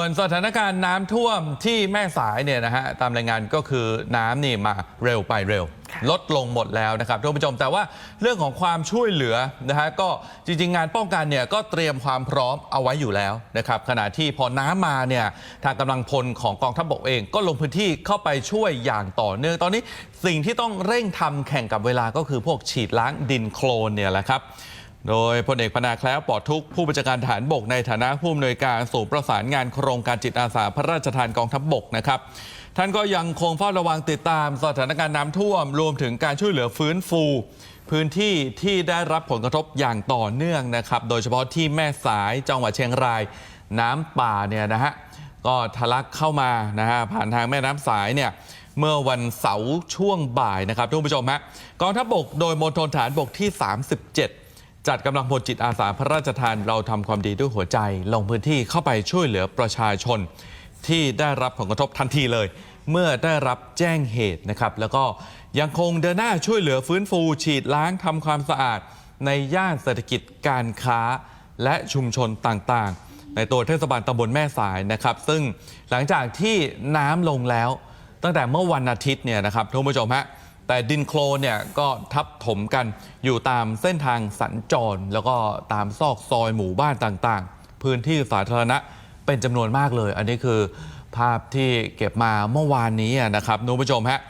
ส่วนสถานการณ์น้ำท่วมที่แม่สายเนี่ยนะฮะตามรายงานก็คือน้ำนี่มาเร็วไปเร็วค่ะลดลงหมดแล้วนะครับท่านผู้ชมแต่ว่าเรื่องของความช่วยเหลือนะฮะก็จริง ๆ งานป้องกันเนี่ยก็เตรียมความพร้อมเอาไว้อยู่แล้วนะครับขณะที่พอน้ำมาเนี่ยทางกำลังพลของกองทัพบกเองก็ลงพื้นที่เข้าไปช่วยอย่างต่อเนื่องตอนนี้สิ่งที่ต้องเร่งทำแข่งกับเวลาก็คือพวกฉีดล้างดินโคลนเนี่ยแหละครับ โดยพลเอกพนาแคล้วปอดทุกผู้บัญชาการฐานบกในฐานะผู้อำนวยการศูนย์ประสานงานโครงการจิตอาสาพระราชทานกองทัพบกนะครับ ท่านก็ยังคงเฝ้าระวังติดตามสถานการณ์น้ำท่วม รวมถึงการช่วยเหลือฟื้นฟู พื้นที่ที่ได้รับผลกระทบอย่างต่อเนื่องนะครับ โดยเฉพาะที่แม่สายจังหวัดเชียงรายน้ำป่าเนี่ยนะฮะก็ทะลักเข้ามานะฮะผ่านทางแม่น้ำสายเนี่ยเมื่อวันเสาร์ช่วงบ่ายนะครับทุกผู้ชมฮะกองทัพบกโดยมณฑลฐานบกที่ 37 จัดกำลังพลจิตอาสาพระราชทานเราทำความดีด้วยหัวใจลงพื้นที่เข้าไปช่วยเหลือประชาชน ที่ได้รับผลกระทบทันทีเลย เมื่อได้รับแจ้งเหตุนะครับ แล้วก็ยังคงเดินหน้าช่วยเหลือฟื้นฟู ฉีดล้างทำความสะอาด ในย่านเศรษฐกิจการค้าและชุมชนต่างๆ ในตัวเทศบาลตำบลแม่สายนะครับ ซึ่งหลังจากที่น้ำลงแล้ว ตั้งแต่เมื่อวันอาทิตย์เนี่ยนะครับท่านผู้ชมฮะ แต่ดินโคลนเนี่ยก็ทับถมกันอยู่ตามเส้นทางสัญจร แล้วก็ตามซอกซอยหมู่บ้านต่างๆ พื้นที่สาธารณะเป็นจำนวนมากเลย อันนี้คือภาพที่เก็บมาเมื่อวานนี้นะครับท่านผู้ชมฮะ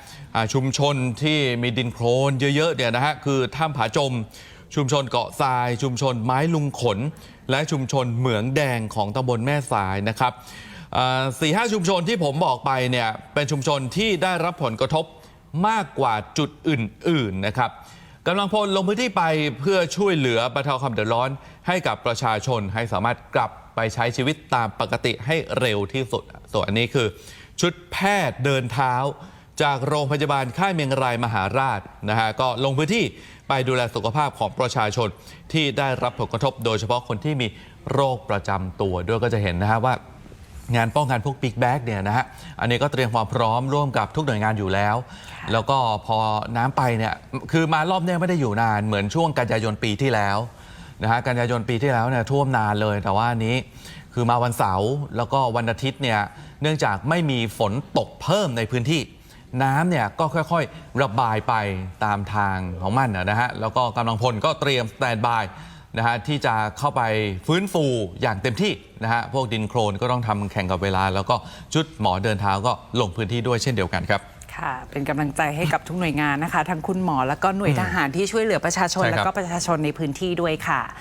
ชุมชนที่มีดินโคลนเยอะๆเนี่ยนะฮะคือถ้ำผาจม ชุมชนเกาะทราย ชุมชนไม้ลุงขน และชุมชนเหมืองแดงของตำบลแม่สายนะครับสี่ห้าชุมชนที่ผมบอกไปเนี่ยเป็นชุมชนที่ได้รับผลกระทบ มากกว่าจุดอื่น ๆ นะครับกำลังพลลงพื้นที่ไปเพื่อช่วยเหลือบรรเทาความเดือดร้อนให้กับประชาชนให้สามารถกลับไปใช้ชีวิตตามปกติให้เร็วที่สุด ส่วนอันนี้คือ ชุดแพทย์เดินเท้า จากโรงพยาบาลค่ายเมียงรายมหาราชนะฮะก็ลงพื้นที่ไปดูแลสุขภาพของประชาชนที่ได้รับผลกระทบ โดยเฉพาะคนที่มีโรคประจำตัวด้วยก็จะเห็นนะฮะว่า งานป้องกันพวกบิ๊กแบ็กเนี่ยนะฮะ อันนี้ก็เตรียมความพร้อมร่วมกับทุกหน่วยงานอยู่แล้ว แล้วก็พอน้ำไปเนี่ย คือมารอบเนี้ยไม่ได้อยู่นาน เหมือนช่วงกันยายนปีที่แล้วนะฮะ กันยายนปีที่แล้วเนี่ยท่วมนานเลย แต่ว่าอันนี้คือมาวันเสาร์แล้วก็วันอาทิตย์เนี่ย เนื่องจากไม่มีฝนตกเพิ่มในพื้นที่ น้ำเนี่ยก็ค่อยๆ ระบายไปตามทางของมันนะฮะ แล้วก็กำลังพลก็เตรียมสแตนบาย นะฮะที่จะเข้าไปฟื้นฟูอย่างเต็มที่นะฮะพวกดินโครนก็ต้องทำแข่งกับเวลา แล้วก็ชุดหมอเดินเท้าก็ลงพื้นที่ด้วยเช่นเดียวกันครับ ค่ะ เป็นกำลังใจให้กับทุกหน่วยงานนะคะ ทั้งคุณหมอแล้วก็หน่วยทหารที่ช่วยเหลือประชาชน ใช่ครับ แล้วก็ประชาชนในพื้นที่ด้วยค่ะ